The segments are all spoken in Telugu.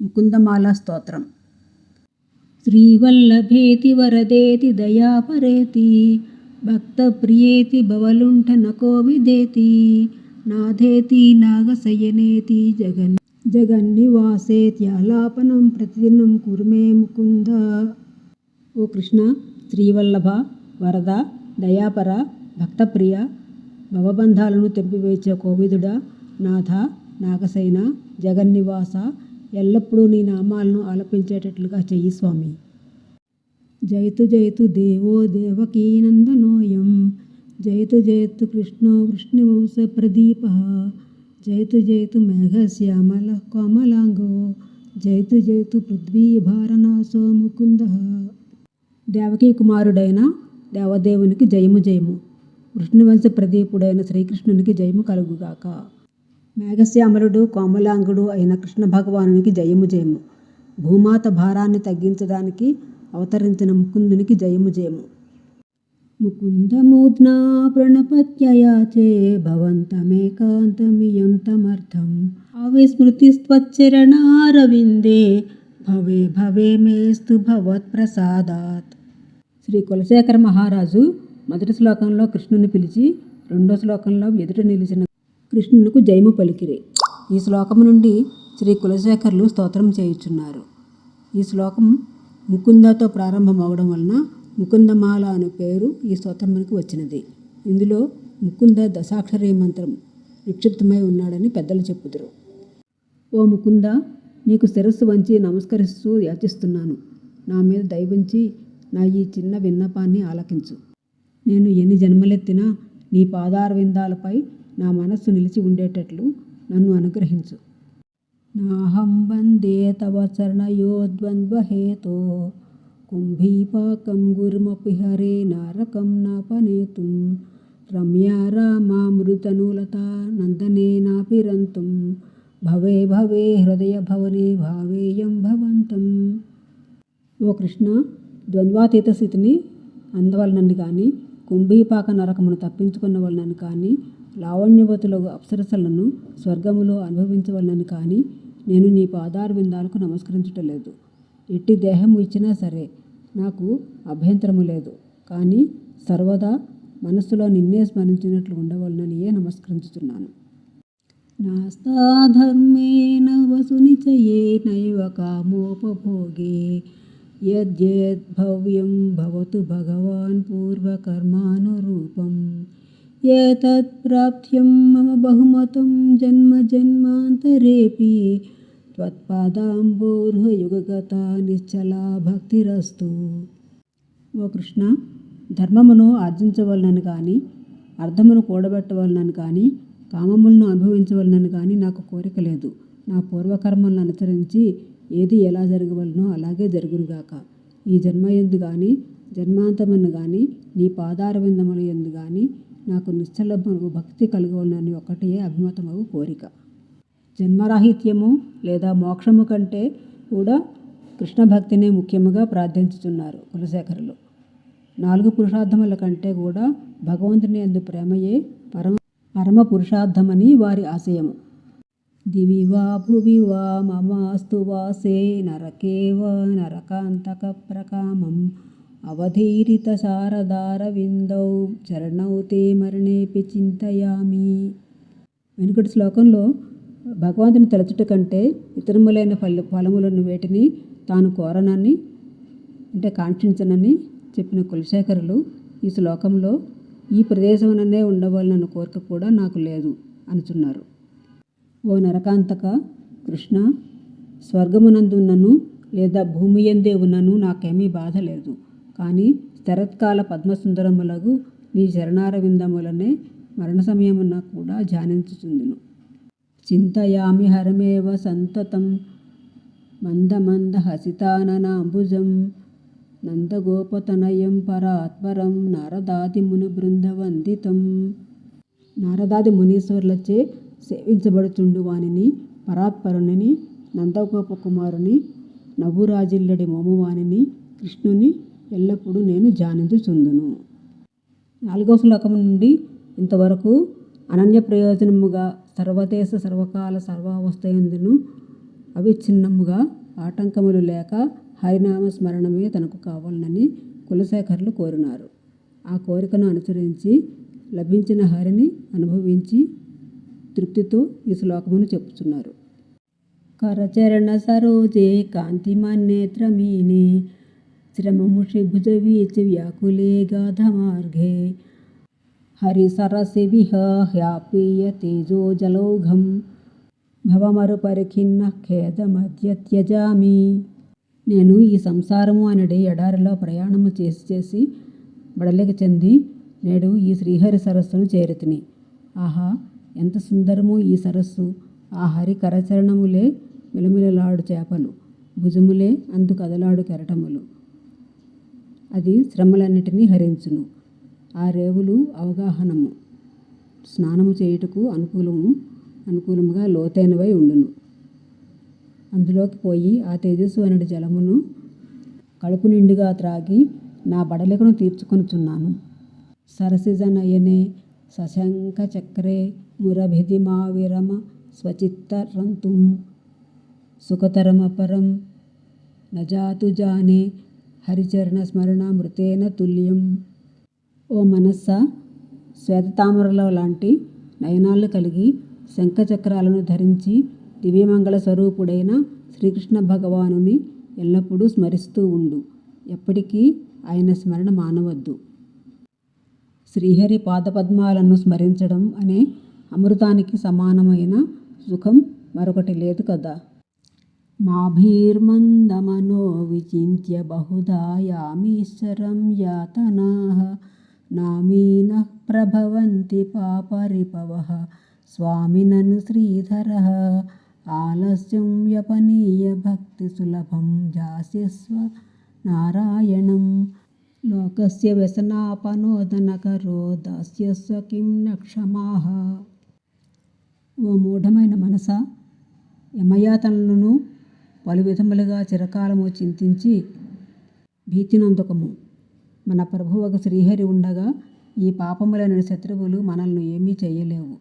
ముకుందమాల స్తోత్రం. శ్రీవల్లభేతి వరదేతి దయాపరేతి భక్తప్రియేతి భవలుంఠన కోవిదేతి నాథేతి నాగశయనేతి జగన్ జగన్నివాసేత్యాలాపనం ప్రతిదినం కురుమే ముకుంద. ఓ కృష్ణ శ్రీవల్లభ వరద దయాపర భక్తప్రియ భవబంధాలను తెంపివేచే కోవిదుడా నాథ నాగసైన జగన్నివాస ఎల్లప్పుడూ నీ నామాలను ఆలపించేటట్లుగా చెయ్యి స్వామి. జయతు జయతు దేవో దేవకీనందనోయం జయతు జయతు కృష్ణో వృష్ణువంశ ప్రదీప. జయతు జయతు మేఘశ్యామల కోమలాంగో. జయతు జయతు పృథ్వీ భారనాశో ముకుంద. దేవకీ కుమారుడైన దేవదేవునికి జయము జయము. వృష్ణువంశ ప్రదీపుడైన శ్రీకృష్ణునికి జయము కలుగుగాక. మేఘశ్యామలుడు కోమలాంగుడు అయిన కృష్ణ భగవానునికి జయము జయము. భూమాత భారాన్ని తగ్గించడానికి అవతరించిన ముకుందునికి జయము జయము. ముకుందమూర్ధ్నా ప్రణపత్యయాచే భవంతమేకాంతమియం తమర్థం. అవిస్మృతిస్త్వచ్చరణారవిందే భవే భవే మేస్తు భవత్ప్రసాదాత్. శ్రీ కులశేఖర మహారాజు మొదటి శ్లోకంలో కృష్ణుని పిలిచి రెండో శ్లోకంలో ఎదుట నిలిచిన కృష్ణునికి జయము పలికిరి. ఈ శ్లోకం నుండి శ్రీ కులశేఖరులు స్తోత్రం చేయుచున్నారు. ఈ శ్లోకం ముకుందతో ప్రారంభమవడం వలన ముకుందమాల అనే పేరు ఈ స్తోత్రమునికి వచ్చినది. ఇందులో ముకుంద దశాక్షరీ మంత్రం నిక్షిప్తమై ఉన్నాడని పెద్దలు చెప్పుదురు. ఓ ముకుంద నీకు శిరస్సు వంచి నమస్కరిస్తూ యాచిస్తున్నాను. నా మీద దయవించి నా ఈ చిన్న విన్నపాన్ని ఆలకించు. నేను ఎన్ని జన్మలెత్తినా నీ పాదార విందాలపై నా మనస్సు నిలిచి ఉండేటట్లు నన్ను అనుగ్రహించు. నాహం వందే తవ చరణయోద్వంద్వహేతో కుంభీపాకం గురుమపి హరే నారకం నాపనేతుం. రమ్యా రామామృతనులత నందనేనాపిరంతం భవే భవే హృదయ భవనే భావేయం భవంతం. ఓ కృష్ణ ద్వంద్వాతీత స్థితిని అందవలనని కానీ కుంభీపాక నరకమును తప్పించుకున్న వలనని కానీ లావణ్యవతుల అప్సరసలను స్వర్గములో అనుభవించవలనని కానీ నేను నీ పాదార విందాలకు నమస్కరించటలేదు. ఎట్టి దేహము ఇచ్చినా సరే నాకు అభ్యంతరము లేదు. కానీ సర్వదా మనస్సులో నిన్నే స్మరించినట్లు ఉండవలననియే నమస్కరించుతున్నాను నాస్తాధర్మేణ వసునిచయేనైవ కామోపభోగే. యద్యద్భవ్యం భవతు భగవాన్ పూర్వకర్మానురూపం. ఏతత్ ప్రాప్త్యం మమ బహుమతం జన్మ జన్మాంతరేపి త్వత్పాదాంబోర్హయుగగత నిశ్చలా భక్తిరస్తు ఓ కృష్ణ ధర్మమును ఆర్జించవలనని కానీ అర్థమును కూడబెట్టవలనని కానీ కామములను అనుభవించవలనని కానీ నాకు కోరిక లేదు. నా పూర్వకర్మలను అనుసరించి ఏది ఎలా జరగవలనో అలాగే జరుగునుగాక. ఈ జన్మ ఎందు కానీ జన్మాంతమును కానీ నీ పాదారవిందముల ఎందు కానీ నాకు నిశ్చల భక్తి కలగవలనని ఒకటే అభిమతమగు కోరిక. జన్మరాహిత్యము లేదా మోక్షము కంటే కూడా కృష్ణ భక్తినే ముఖ్యముగా ప్రార్థించుతున్నారు కులశేఖరులు. నాలుగు పురుషార్థముల కంటే కూడా భగవంతుని అందు ప్రేమయే పరమ పరమ పురుషార్థమని వారి ఆశయము. దివి వా భువి వా మమాస్తు వాసే నరకేవ నరకాంతక ప్రకామం అవధీరిత సారదార విందౌ చరణౌ తే మరణేపి చింతయామి. వెనుకటి శ్లోకంలో భగవంతుని తలచుట కంటే ఇతరములైన ఫల ఫలములను వేటిని తాను కోరనని అంటే కాంక్షించనని చెప్పిన కులశేఖరులు ఈ శ్లోకంలో ఈ ప్రదేశముననే ఉండవలనన్న కోరిక కూడా నాకు లేదు అనుచున్నారు. ఓ నరకాంతక కృష్ణ స్వర్గమునందున్నను లేదా భూమి ఎందే ఉన్నను నాకేమీ బాధ లేదు. కానీ శరత్కాల పద్మసుందరములకు నీ చరణారవిందములనే మరణ సమయమున కూడా ధ్యానించుచుందును. చింతయామి హరమేవ సంతతం మందమంద హసితాననాంబుజం నందగోపతనయం పరాత్పరం నారదాది ముని బృందవందితం. నారదాది మునీశ్వరులచే సేవించబడుచుండు వానిని పరాత్పరుని నందగోప కుమారుని నవ్వురాజిల్లడి మోమువానిని కృష్ణుని ఎల్లప్పుడూ నేను ధ్యానించుచుందును. నాలుగవ శ్లోకం నుండి ఇంతవరకు అనన్య ప్రయోజనముగా సర్వదేశ సర్వకాల సర్వావస్థయందును అవిచ్ఛిన్నముగా ఆటంకములు లేక హరినామ స్మరణమే తనకు కావాలనని కులశేఖరులు కోరినారు. ఆ కోరికను అనుసరించి లభించిన హరిని అనుభవించి తృప్తితో ఈ శ్లోకమును చెప్పుచున్నారు. కరచరణ సరోజే కాంతిమన్నేత్రమీనే శ్రమముషి భుజవీచ వ్యాకులే గాధమార్గే హరి సరసి విహ హ్యాపీయ భవమరు పరిఖిన్న ఖేదమధ్య త్యజామి నేను ఈ సంసారము అనడే ఎడారిలో ప్రయాణము చేసి చేసి బడలిక చెంది నేడు ఈ శ్రీహరి సరస్సును చేరుతిని. ఆహా ఎంత సుందరమో ఈ సరస్సు. ఆ హరి కరచరణములే మిలమిలలాడు చేపలు. భుజములే అందు కదలాడు కెరటములు. అది శ్రమలన్నిటినీ హరించును. ఆ రేవులు అవగాహనము స్నానము చేయుటకు అనుకూలము అనుకూలముగా లోతైనవై ఉండును. అందులోకి పోయి ఆ తేజస్సు అనడి జలమును కడుపు నిండుగా త్రాగి నా బడలికను తీర్చుకొనుచున్నాను. సరసిజనయనే సశంక చక్రే మురభిధిమా విరమ స్వచిత్తరంతుం సుఖతరమపరం నజాతు జానే హరిచరణ స్మరణ మృతేన తుల్యం. ఓ మనస్స శ్వేతతామరలో లాంటి నయనాలు కలిగి శంఖచక్రాలను ధరించి దివ్యమంగళ స్వరూపుడైన శ్రీకృష్ణ భగవానుని ఎల్లప్పుడూ స్మరిస్తూ ఉండు. ఎప్పటికీ ఆయన స్మరణ మానవద్దు. శ్రీహరి పాదపద్మాలను స్మరించడం అనే అమృతానికి సమానమైన సుఖం మరొకటి లేదు కదా. మాభీర్మందమనో విచింత్య బహుధా యామీశ్వరం యాతనా నామీన ప్రభవంతి పాపరిపవ స్వామినను శ్రీధర ఆలస్యం వ్యపనీయ భక్తి సులభం జాస్యస్వ నారాయణం లోకస్య వ్యసనాపనోదనకరో దాస్యస్వ కిం న క్షమాః ఓ మూఢమైన మనస యమయాతనలను పలు విధములుగా చిరకాలము చింతించి భీతినందుకము. మన ప్రభువుకు శ్రీహరి ఉండగా ఈ పాపములైన శత్రువులు మనల్ని ఏమీ చేయలేవు.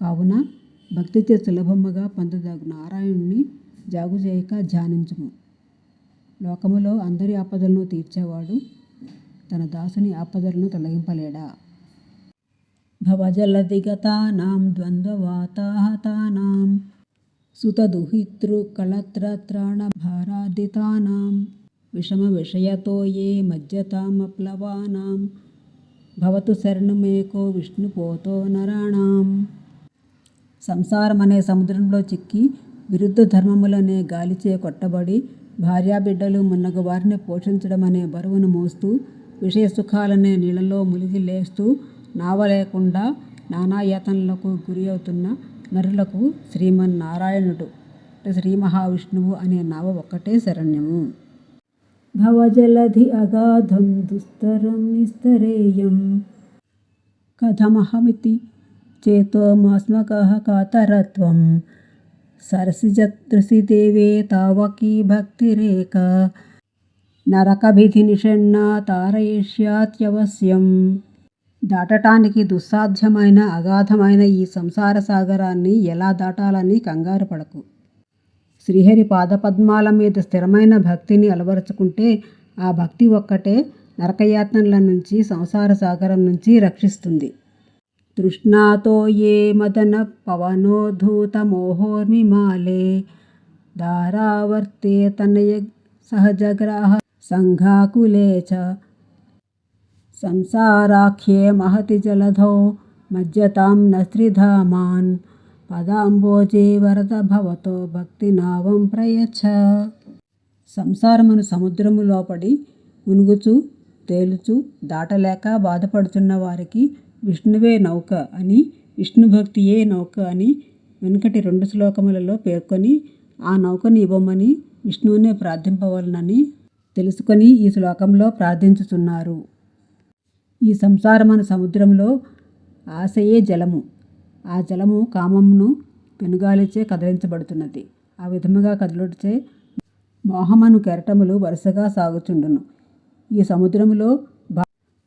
కావున భక్తితో సులభముగా పొందదగు నారాయణుని జాగు చేయక ధ్యానించము. లోకములో అందరి ఆపదలను తీర్చేవాడు తన దాసుని ఆపదలను తొలగింపలేడా? భవజలదిగతానాం ద్వంద్వవాతాహతానాం సుతదుహితృకళత్రాణభారాదితానాం విషమ విషయతో ఏ మజ్జతామప్లవానాం భవతు శరణుమేకో విష్ణుపోతో నరాణాం సంసారమనే సముద్రంలో చిక్కి విరుద్ధ ధర్మములనే గాలిచే కొట్టబడి భార్యాబిడ్డలు మున్నగు వారిని పోషించడం అనే బరువును మోస్తూ విషయ సుఖాలనే నీళ్ళలో మునిగి లేస్తూ నావ లేకుండా నానాయాతనలకు గురి అవుతున్న నరులకు శ్రీమన్నారాయణుడు. శ్రీ మహావిష్ణువు అనే నావ ఒక్కటే శరణ్యము. భవజలధి అగాధం దుస్తరం నిస్తరేయం. కథమహమితి చేతో మాస్మక కాతరత్వం. సరసిజతృసి దేవే తావకీ భక్తిరేక. నరకభిధి నిషణ్ణా తారయిష్యాత్యవశ్యం. దాటటానికి దుస్సాధ్యమైన అగాధమైన ఈ సంసార సాగరాన్ని ఎలా దాటాలని కంగారు పడకు. శ్రీహరి పాదపద్మాల మీద స్థిరమైన భక్తిని అలవరుచుకుంటే ఆ భక్తి ఒక్కటే నరకయాతనల నుంచి సంసార సాగరం నుంచి రక్షిస్తుంది. తృష్ణాతో ఏ మదన పవనోధూతమోహోర్మిమాలే దారావర్తే తనయ సహజగ్రాహ సంఘాకులే చ సంసారాఖ్యే మహతి జలధౌ మజ్జతాం నస్త్రిధామాన్ పదాంబోజీ వరద భవతో భక్తి నావం ప్రయచ్చ సంసారమును సముద్రము లోపడి మునుగుచు తేలుచు దాటలేక బాధపడుతున్న వారికి విష్ణువే నౌక అని విష్ణు భక్తియే నౌక అని వెనుకటి రెండు శ్లోకములలో పేర్కొని ఆ నౌకని ఇవ్వమని విష్ణువునే ప్రార్థింపవలనని తెలుసుకొని ఈ శ్లోకంలో ప్రార్థించుతున్నారు ఈ సంసారమను సముద్రంలో ఆశయే జలము. ఆ జలము కామమును పెనుగాలిచే కదిలించబడుతున్నది. ఆ విధముగా కదులుటచే మోహమను కెరటములు వరుసగా సాగుచుండును. ఈ సముద్రములో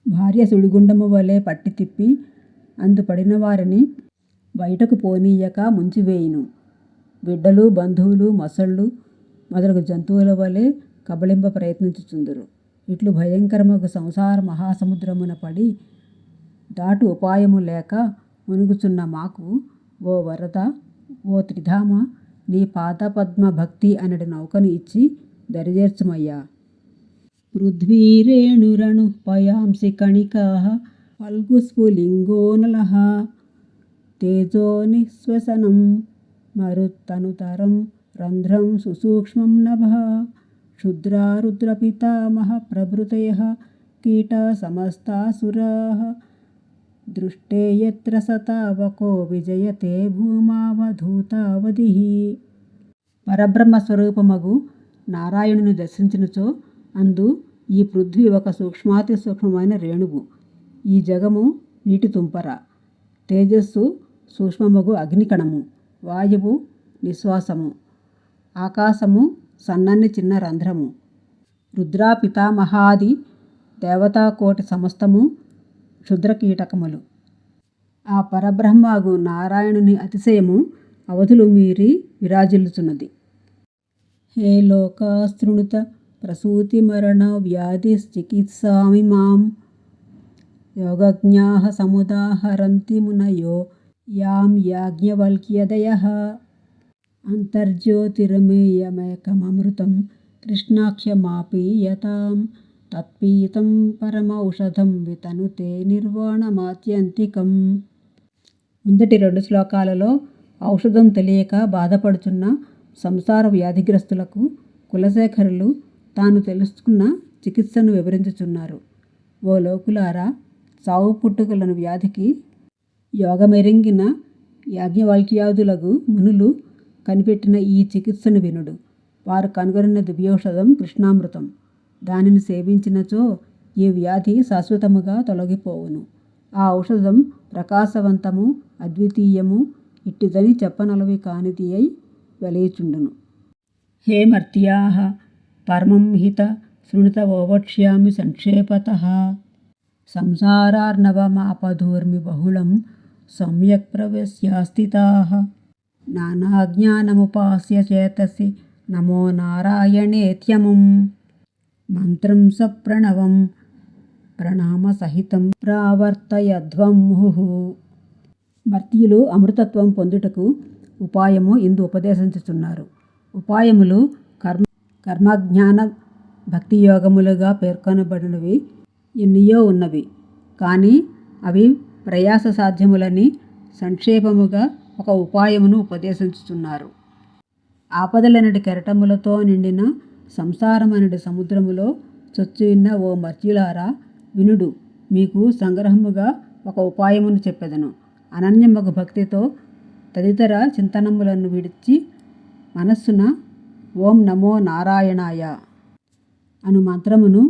భార్య సుడిగుండము వలె పట్టి తిప్పి అందు పడిన వారిని బయటకు పోనీయక ముంచివేయును. బిడ్డలు బంధువులు మొసళ్ళు మొదలగు జంతువుల వలె కబళింప ప్రయత్నించుచుందురు. ఇట్లు భయంకరమగు సంసార మహాసముద్రమున పడి దాటు ఉపాయము లేక మునుగుచున్న మాకు ఓ వరద ఓ త్రిధామ నీ పాదపద్మ భక్తి అనడి నౌకను ఇచ్చి దరిచేర్చుమయ్యా పృథ్వీరేణురణు పయాంసి కణికా ఫల్గుస్ఫులింగోనలః తేజో నిశ్వసనం మరుత్తనుతరం రంధ్రం సుసూక్ష్మం నభ. క్షుద్రారుద్రపితామహ ప్రభృతయः కీట సమస్తాసురాः. దృష్టే యత్ర సతావకో విజయతే భూమావధూతావధి. పరబ్రహ్మస్వరూపమగు నారాయణుని దర్శించినచో అందు ఈ పృథ్వీ ఒక సూక్ష్మాతి సూక్ష్మమైన రేణువు. ఈ జగము నీటి తుంపర. తేజస్సు సూక్ష్మమగు అగ్నికణము. వాయువు నిశ్వాసము. ఆకాశము సన్నని చిన్న రంధ్రము. రుద్రా పితామహాది దేవతాకోటి సమస్తము క్షుద్రకీటకములు. ఆ పరబ్రహ్మగు నారాయణుని అతిశయము అవధులు మీరి విరాజిల్లుచున్నది. హే లోకాస్తృణుత ప్రసూతి మరణ వ్యాధి చికిత్సామి మాం. యోగజ్ఞా సముదాహరంతి మునయో. యాం యాజ్ఞవల్క్యదయ. అంతర్జ్యోతిర్మేయమేకమమృతం కృష్ణాఖ్యమాపి యతాం తత్పీతం పరమౌషధం వితనుతే నిర్వాణమాత్యంతికం ముందటి రెండు శ్లోకాలలో ఔషధం తెలియక బాధపడుచున్న సంసార వ్యాధిగ్రస్తులకు కులశేఖరులు తాను తెలుసుకున్న చికిత్సను వివరించుచున్నారు. ఓ లోకులారా చావు పుట్టుకలను వ్యాధికి యోగమెరింగిన యాజ్ఞవల్క్యాదులగు మునులు కనిపెట్టిన ఈ చికిత్సను వినుడు. వారు కనుగొనిన దివ్యౌషధం కృష్ణామృతం. దానిని సేవించినచో ఈ వ్యాధి శాశ్వతముగా తొలగిపోవును. ఆ ఔషధం ప్రకాశవంతము అద్వితీయము ఇట్టిదని చెప్పనలవి కానిది అయి వెలయుచుండును. హే మర్త్యాహ! పరమం హిత శృణుత ఓవక్ష్యామి సంక్షేపతః. సంసారార్ణవమాపధూర్మి బహుళం సమ్యక్ ప్రవేశ్యాస్థితా. నానాజ్ఞానముపాస్య చేతసి నమో నారాయణేత్యముం మంత్రం సప్రణవం ప్రణామసహితం ప్రావర్తయధ్వం ముహు భర్తీయులు అమృతత్వం పొందుటకు ఉపాయము ఇందు ఉపదేశించుచున్నారు ఉపాయములు కర్మ కర్మజ్ఞాన భక్తి యోగములుగా పేర్కొనబడినవి ఎన్నియో ఉన్నవి. కానీ అవి ప్రయాస సాధ్యములని సంక్షేపముగా ఒక ఉపాయమును ఉపదేశించుచున్నారు. ఆపదలనటి కెరటములతో నిండిన సంసారమనటి సముద్రములో చొచ్చున్న ఓ మర్చిలారా వినుడు మీకు సంగ్రహముగా ఒక ఉపాయమును చెప్పెదను. అనన్యమగు భక్తితో తదితర చింతనములను విడిచి మనస్సున ఓం నమో నారాయణాయ అను మంత్రమును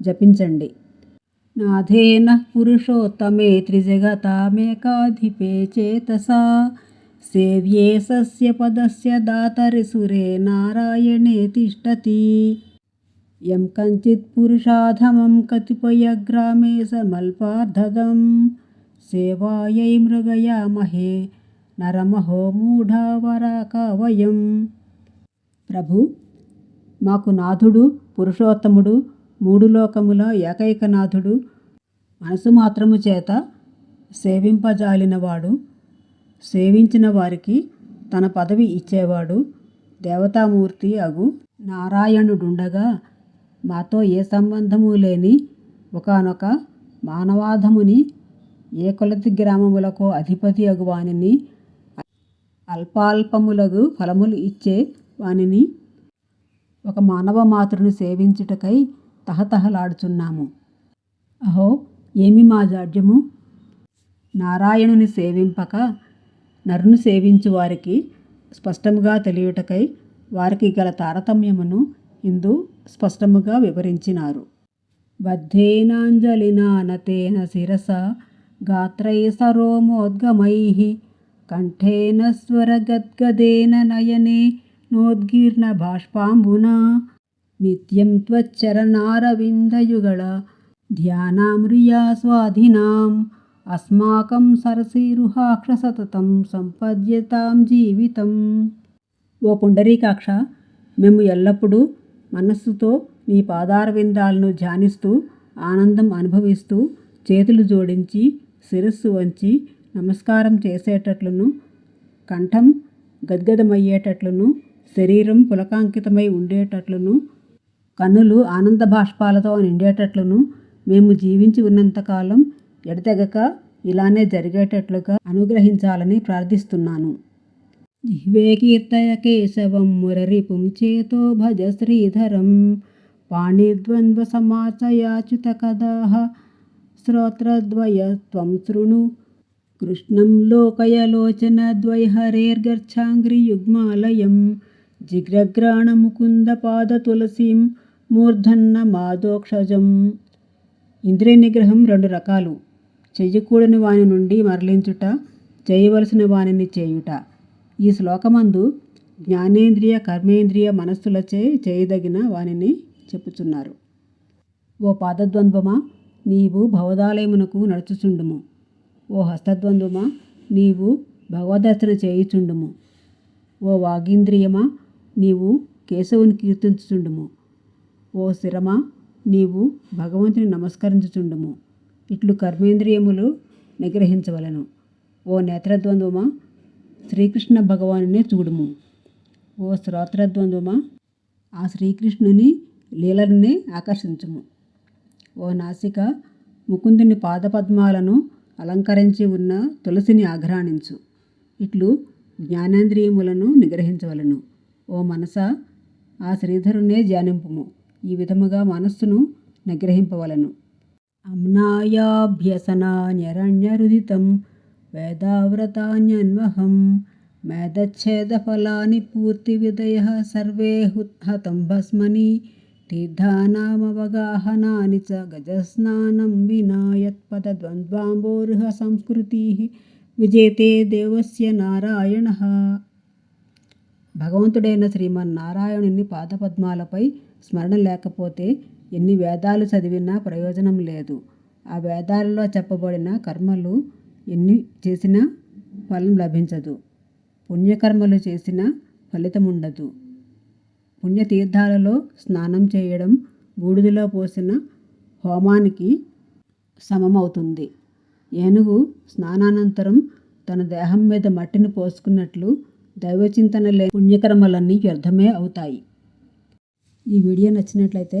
జపించండి. నాథేన పురుషోత్తమే త్రిజగతామేకాధిపే చేతసా సేవ్యే సస్య పదస్య దాతరి సురే నారాయణే తిష్టతి. యం కంచిత్ పురుషాధమం కతిపయగ్రామే సమల్పార్ధదం సేవాయై మృగయామహే నరమహో మూఢావరాకవయం. ప్రభు మాకు నాథుడు పురుషోత్తముడు మూడు లోకముల ఏకైక నాథుడు మనసు మాత్రము చేత సేవింపజాలినవాడు. సేవించిన వారికి తన పదవి ఇచ్చేవాడు దేవతామూర్తి అగు. నారాయణుడుండగా మాతో ఏ సంబంధము లేని ఒకనొక మానవాధముని ఏ కొలతి గ్రామములకో అధిపతి అగు వానిని అల్పాల్పములగు ఫలములు ఇచ్చే వానిని ఒక మానవ మాతృని సేవించుటకై తహతహలాడుచున్నాము. అహో ఏమి మా జాడ్యము? నారాయణుని సేవింపక నరును సేవించు వారికి స్పష్టముగా తెలియుటకై వారికి గల తారతమ్యమును ఇందు స్పష్టముగా వివరించినారు. బద్ధేనాంజలినానతేన శిరస గాత్రై సరోమోద్గమై కంఠేన స్వరగద్గదేన నయనే నోద్గీర్ణ బాష్పాంబునా నిత్యం త్వచ్చరణారవిందయుగళ ధ్యానామ్రియా స్వాధీనాం అస్మాకం సరసిరుహాక్ష సతతం సంపద్యతాం జీవితం ఓ పుండరీకాక్ష మేము ఎల్లప్పుడూ మనస్సుతో నీ పాదారవిందాలను ధ్యానిస్తూ ఆనందం అనుభవిస్తూ చేతులు జోడించి శిరస్సు వంచి నమస్కారం చేసేటట్లును కంఠం గద్గదమయ్యేటట్లును శరీరం పులకాంకితమై ఉండేటట్లును కన్నులు ఆనంద బాష్పాలతో నిండేటట్లును మేము జీవించి ఉన్నంతకాలం ఎడతెగక ఇలానే జరిగేటట్లుగా అనుగ్రహించాలని ప్రార్థిస్తున్నాను. జిహ్వే కీర్తయ కేశవం మురరి పుంచేతో భజ శ్రీధరం. పాణిద్వంద్వ సమాచయాచ్యుత కదాహ శ్రోత్రద్వయ త్వం శృణు. కృష్ణం లోకయలోచన ద్వైహరేర్గర్ఛాంగ్రియుగ్మాలయం జిగ్రగ్రాణముకుంద పాద తులసీం మూర్ధన్న మాదోక్షజం. ఇంద్రియ నిగ్రహం రెండు రకాలు. చెయ్యకూడని వాని నుండి మరలించుట చేయవలసిన వానిని చేయుట. ఈ శ్లోకమందు జ్ఞానేంద్రియ కర్మేంద్రియ మనస్సులచే చేయదగిన వానిని చెప్పుచున్నారు. ఓ పాదద్వంద్వమా నీవు భవదాలయమునకు నడుచుచుండుము. ఓ హస్తద్వంద్వమా నీవు భగవదర్శన చేయుచుండుము. ఓ వాగీంద్రియమా నీవు కేశవుని కీర్తించుచుండుము. ఓ శిరమా నీవు భగవంతుని నమస్కరించుచుండుము. ఇట్లు కర్మేంద్రియములు నిగ్రహించవలను. ఓ నేత్రద్వంద్వమా? శ్రీకృష్ణ భగవానునే చూడుము. ఓ శ్రోత్రద్వంద్వమా? ఆ శ్రీకృష్ణుని లీలనే ఆకర్షించుము. ఓ నాసిక ముకుందుని పాదపద్మాలను అలంకరించి ఉన్న తులసిని ఆఘ్రాణించు. ఇట్లు జ్ఞానేంద్రియములను నిగ్రహించవలను. ఓ మనస ఆ శ్రీధరునే ధ్యానింపుము. ఈ విధముగా మనస్సును నిగ్రహింపవలను. అమ్నాయాభ్యసనాన్యరణ్యరుదితం వేదావ్రతాన్యన్వహం మేధచ్ఛేదఫలాని పూర్తివిదయ సర్వే హుత్హతం భస్మని తీర్థానామవగాహనాని చ గజస్నానం వినా యత్పదద్వంద్వాంబోరుహ సంస్కృతి విజేతే దేవస్య నారాయణ. భగవంతుడైన శ్రీమన్నారాయణుని పాదపద్మాలపై స్మరణ లేకపోతే ఎన్ని వేదాలు చదివినా ప్రయోజనం లేదు. ఆ వేదాలలో చెప్పబడిన కర్మలు ఎన్ని చేసినా ఫలం లభించదు. పుణ్యకర్మలు చేసిన ఫలితం ఉండదు. పుణ్యతీర్థాలలో స్నానం చేయడం బూడిదలో పోసిన హోమానికి సమమవుతుంది. ఏనుగు స్నానానంతరం తన దేహం మీద మట్టిని పోసుకున్నట్లు దైవచింతన లే పుణ్యకర్మలన్నీ వ్యర్థమే అవుతాయి. ఈ వీడియో నచ్చినట్లయితే